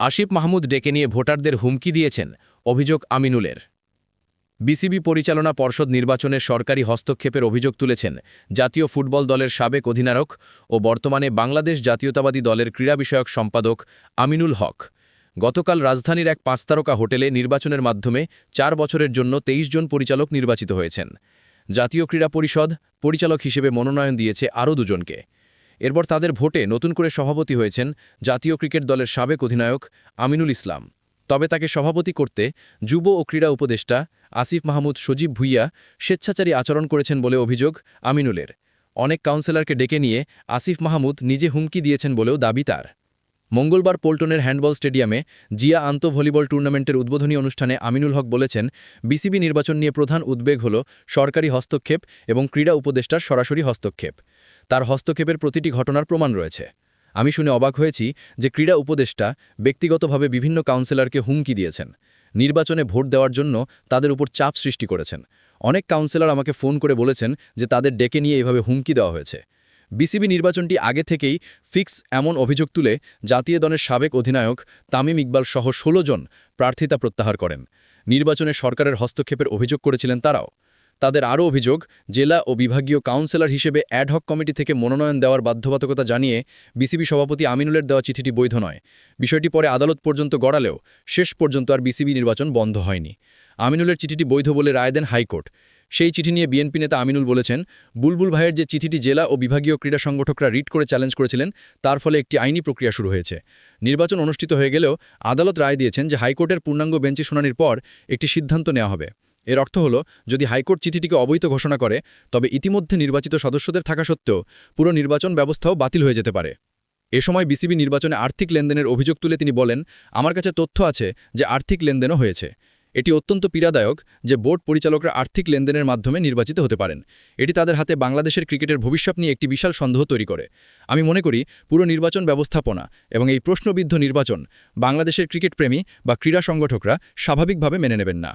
আসিফ মাহমুদ ডেকে নিয়ে ভোটারদের হুমকি দিয়েছেন, অভিযোগ আমিনুলের। বিসিবি পরিচালনা পর্ষদ নির্বাচনের সরকারি হস্তক্ষেপের অভিযোগ তুলেছেন, জাতীয় ফুটবল দলের সাবেক অধিনায়ক ও বর্তমানে বাংলাদেশ জাতীয়তাবাদী দলের ক্রীড়া বিষয়ক সম্পাদক আমিনুল হক। গতকাল রাজধানীর এক পাঁচতারকা হোটেলে নির্বাচনের মাধ্যমে চার বছরের জন্য ২৩ জন পরিচালক নির্বাচিত হয়েছেন। জাতীয় ক্রীড়া পরিষদ পরিচালক হিসেবে মনোনয়ন দিয়েছে আরও দুজনকে। এরপর তাদের ভোটে নতুন করে সভাপতি হয়েছেন জাতীয় ক্রিকেট দলের সাবেক অধিনায়ক আমিনুল ইসলাম। তবে তাকে সভাপতি করতে যুব ও ক্রীড়া উপদেষ্টা আসিফ মাহমুদ সজীব ভুইয়া স্বেচ্ছাচারী আচরণ করেছেন বলে অভিযোগ আমিনুলের। অনেক কাউন্সিলরকে ডেকে নিয়ে আসিফ মাহমুদ নিজে হুমকি দিয়েছেন বলেও দাবি তার। মঙ্গলবার পোল্টনের হ্যান্ডবল স্টেডিয়ামে জিয়া আন্ত ভলিবল টুর্নামেন্টের উদ্বোধনী অনুষ্ঠানে আমিনুল হক বলেছেন, বিসিবি নির্বাচন নিয়ে প্রধান উদ্বেগ হল সরকারি হস্তক্ষেপ এবং ক্রীড়া উপদেষ্টার সরাসরি হস্তক্ষেপ। তার হস্তক্ষেপের প্রতিটি ঘটনার প্রমাণ রয়েছে। আমি শুনে অবাক হয়েছি যে ক্রীড়া উপদেষ্টা ব্যক্তিগতভাবে বিভিন্ন কাউন্সিলরকে হুমকি দিয়েছেন। নির্বাচনে ভোট দেওয়ার জন্য তাদের উপর চাপ সৃষ্টি করেছেন। অনেক কাউন্সিলর আমাকে ফোন করে বলেছেন যে তাদের ডেকে নিয়ে এভাবে হুমকি দেওয়া হয়েছে। বিসিবি নির্বাচনটি আগে থেকেই ফিক্স এমন অভিযোগ তুলে জাতীয় দলের সাবেক অধিনায়ক তামিম ইকবাল সহ ১৬ জন প্রার্থিতা প্রত্যাহার করেন। নির্বাচনে সরকারের হস্তক্ষেপের অভিযোগ করেছিলেন তারাও। তাদের আরও অভিযোগ, জেলা ও বিভাগীয় কাউন্সিলর হিসেবে অ্যাডহক কমিটি থেকে মনোনয়ন দেওয়ার বাধ্যবাধকতা জানিয়ে বিসিবি সভাপতি আমিনুলের দেওয়া চিঠিটি বৈধ নয়। বিষয়টি পরে আদালত পর্যন্ত গড়ালেও শেষ পর্যন্ত আর বিসিবি নির্বাচন বন্ধ হয়নি। আমিনুলের চিঠিটি বৈধ বলে রায় দেন হাইকোর্ট। সেই চিঠি নিয়ে বিএনপি নেতা আমিনুল বলেছেন, বুলবুল ভাইয়ের যে চিঠিটি জেলা ও বিভাগীয় ক্রীড়া সংগঠকরা রিট করে চ্যালেঞ্জ করেছিলেন, তার ফলে একটি আইনি প্রক্রিয়া শুরু হয়েছে। নির্বাচন অনুষ্ঠিত হয়ে গেলেও আদালত রায় দিয়েছেন যে হাইকোর্টের পূর্ণাঙ্গ বেঞ্চে শুনানির পর একটি সিদ্ধান্ত নেওয়া হবে। এর অর্থ হল, যদি হাইকোর্ট চিঠিটিকে অবৈধ ঘোষণা করে, তবে ইতিমধ্যে নির্বাচিত সদস্যদের থাকা সত্ত্বেও পুরো নির্বাচন ব্যবস্থাও বাতিল হয়ে যেতে পারে। এ সময় বিসিবি নির্বাচনে আর্থিক লেনদেনের অভিযোগ তুলে তিনি বলেন, আমার কাছে তথ্য আছে যে আর্থিক লেনদেনও হয়েছে। এটি অত্যন্ত পীড়াদায়ক যে বোর্ড পরিচালকরা আর্থিক লেনদেনের মাধ্যমে নির্বাচিত হতে পারেন। এটি তাদের হাতে বাংলাদেশের ক্রিকেটের ভবিষ্যৎ নিয়ে একটি বিশাল সন্দেহ তৈরি করে। আমি মনে করি, পুরো নির্বাচন ব্যবস্থাপনা এবং এই প্রশ্নবিদ্ধ নির্বাচন বাংলাদেশের ক্রিকেট প্রেমী বা ক্রীড়া সংগঠকরা স্বাভাবিকভাবে মেনে নেবেন না।